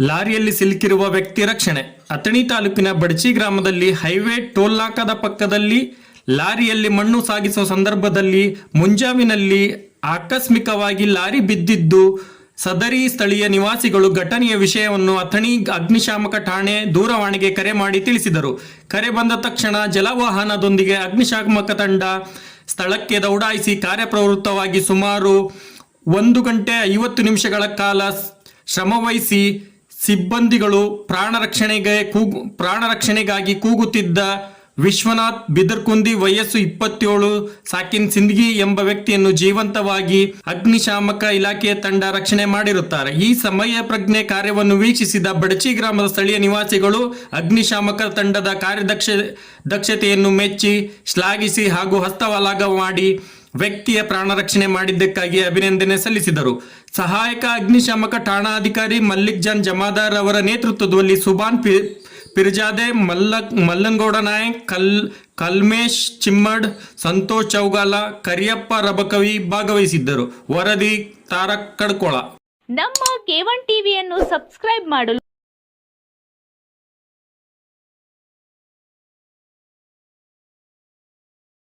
ಲಾರಿಯಲ್ಲಿ ಸಿಲುಕಿರುವ ವ್ಯಕ್ತಿ ರಕ್ಷಣೆ. ಅಥಣಿ ತಾಲೂಕಿನ ಬಡಚಿ ಗ್ರಾಮದಲ್ಲಿ ಹೈವೇ ಟೋಲ್ ಪಕ್ಕದಲ್ಲಿ ಲಾರಿಯಲ್ಲಿ ಮಣ್ಣು ಸಾಗಿಸುವ ಸಂದರ್ಭದಲ್ಲಿ ಮುಂಜಾವಿನಲ್ಲಿ ಆಕಸ್ಮಿಕವಾಗಿ ಲಾರಿ ಬಿದ್ದಿದ್ದು, ಸದರಿ ಸ್ಥಳೀಯ ನಿವಾಸಿಗಳು ಘಟನೆಯ ವಿಷಯವನ್ನು ಅಥಣಿ ಅಗ್ನಿಶಾಮಕ ಠಾಣೆ ದೂರವಾಣಿಗೆ ಕರೆ ಮಾಡಿ ತಿಳಿಸಿದರು. ಕರೆ ಬಂದ ತಕ್ಷಣ ಜಲವಾಹನದೊಂದಿಗೆ ಅಗ್ನಿಶಾಮಕ ತಂಡ ಸ್ಥಳಕ್ಕೆ ದೌಡಾಯಿಸಿ ಕಾರ್ಯಪ್ರವೃತ್ತವಾಗಿ ಸುಮಾರು ಒಂದು ಗಂಟೆ ಐವತ್ತು ನಿಮಿಷಗಳ ಕಾಲ ಶ್ರಮವಹಿಸಿ ಸಿಬ್ಬಂದಿಗಳು ಪ್ರಾಣ ರಕ್ಷಣೆಗೆ ಕೂಗು, ಪ್ರಾಣ ರಕ್ಷಣೆಗಾಗಿ ಕೂಗುತ್ತಿದ್ದ ವಿಶ್ವನಾಥ್ ಬಿದರ್ಕುಂದಿ ವಯಸ್ಸು ಇಪ್ಪತ್ತೇಳು, ಸಾಕಿನ್ ಸಿಂದಗಿ ಎಂಬ ವ್ಯಕ್ತಿಯನ್ನು ಜೀವಂತವಾಗಿ ಅಗ್ನಿಶಾಮಕ ಇಲಾಖೆಯ ತಂಡ ರಕ್ಷಣೆ ಮಾಡಿರುತ್ತಾರೆ. ಈ ಸಮಯ ಪ್ರಜ್ಞೆ ಕಾರ್ಯವನ್ನು ವೀಕ್ಷಿಸಿದ ಬಡಚಿ ಗ್ರಾಮದ ಸ್ಥಳೀಯ ನಿವಾಸಿಗಳು ಅಗ್ನಿಶಾಮಕ ತಂಡದ ಕಾರ್ಯದಕ್ಷ, ದಕ್ಷತೆಯನ್ನು ಮೆಚ್ಚಿ ಶ್ಲಾಘಿಸಿ ಹಾಗೂ ಹಸ್ತವಲಾಗ ಮಾಡಿ ವ್ಯಕ್ತಿಯ ಪ್ರಾಣ ರಕ್ಷಣೆ ಮಾಡಿದ್ದಕ್ಕಾಗಿ ಅಭಿನಂದನೆ ಸಲ್ಲಿಸಿದರು. ಸಹಾಯಕ ಅಗ್ನಿಶಾಮಕ ಠಾಣಾಧಿಕಾರಿ ಮಲ್ಲಿಕ್ ಜಾನ್ ಜಮಾದಾರ್ ಅವರ ನೇತೃತ್ವದಲ್ಲಿ ಸುಬಾನ್ ಪಿರ್ಜಾದೆ ಮಲ್ಲ ಮಲ್ಲಂಗೌಡ ನಾಯಕ್, ಕಲ್, ಕಲ್ಮೇಶ್, ಚಿಮ್ಮಡ್, ಸಂತೋಷ್ ಚೌಗಾಲ, ಕರಿಯಪ್ಪ ರಬಕವಿ ಭಾಗವಹಿಸಿದ್ದರು. ವರದಿ ತಾರಕ್ ಕಡ್ಕೊಳ ನಮ್ಮ ಕೆ ಒನ್ ಟಿವಿಯನ್ನು ಸಬ್ಸ್ಕ್ರೈಬ್ ಮಾಡಲು